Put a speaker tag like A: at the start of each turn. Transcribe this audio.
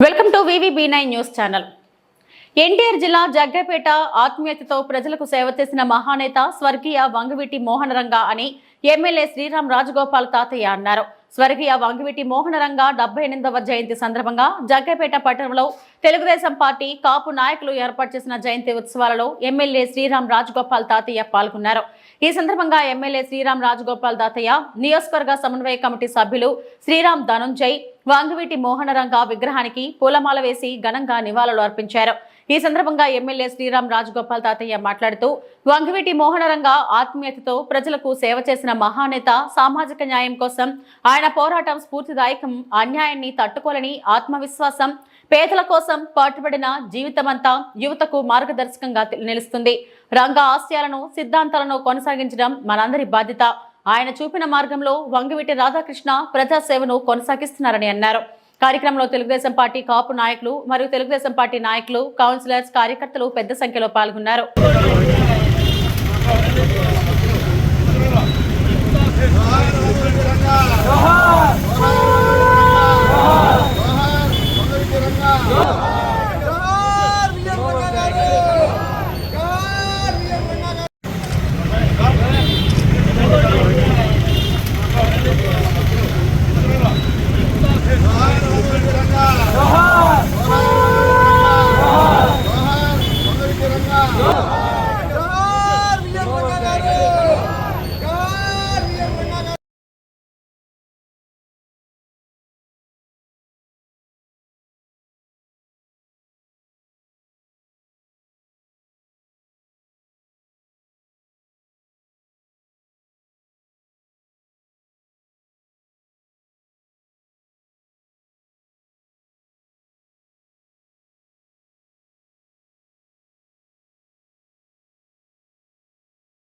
A: Welcome to VVB nine news channel. NTR జిల్లా జగ్గపేట ఆత్మీయతతో ప్రజలకు సేవ చేసిన మహానేత స్వర్గీయ వంగవీటి మోహనరంగ అని ఎమ్మెల్యే శ్రీరామ్ రాజగోపాల్ తాతయ్య అన్నారు. స్వర్గీయ వంగవీటి మోహనరంగ డెబ్బై ఎనిమిదవ జయంతి సందర్భంగా జగ్గపేట పట్టణంలో తెలుగుదేశం పార్టీ కాపు నాయకులు ఏర్పాటు చేసిన జయంతి ఉత్సవాలలో ఎమ్మెల్యే శ్రీరామ్ రాజగోపాల్ తాతయ్య పాల్గొన్నారు. ఈ సందర్భంగా ఎమ్మెల్యే శ్రీరామ్ రాజగోపాల్ తాతయ్య నియోజకవర్గ సమన్వయ కమిటీ సభ్యులు శ్రీరామ్ ధనుంజయ్ వాంగివీటి మోహనరంగ విగ్రహానికి పూలమాల వేసి ఘనంగా నివాళులు అర్పించారు. ఈ సందర్భంగా ఎమ్మెల్యే శ్రీరామ్ రాజగోపాల్ తాతయ్య మాట్లాడుతూ వంగివీటి మోహనరంగ ఆత్మీయతతో ప్రజలకు సేవ చేసిన మహానేత సామాజిక న్యాయం కోసం ఆయన పోరాటం స్ఫూర్తిదాయకం అన్యాయాన్ని తట్టుకోలేని ఆత్మవిశ్వాసం పేదల కోసం పాటుపడిన జీవితమంతా యువతకు మార్గదర్శకంగా నిలుస్తుంది. రంగ ఆశయాలను సిద్ధాంతాలను కొనసాగించడం మనందరి బాధ్యత. ఆయన చూపిన మార్గంలో వంగవీటి రాధాకృష్ణ ప్రజాసేవను కొనసాగిస్తున్నారని అన్నారు కార్యక్రమంలో తెలుగుదేశం పార్టీ కాపు నాయకులు మరియు తెలుగుదేశం పార్టీ నాయకులు కౌన్సిలర్స్ కార్యకర్తలు పెద్ద సంఖ్యలో పాల్గొన్నారు Oh!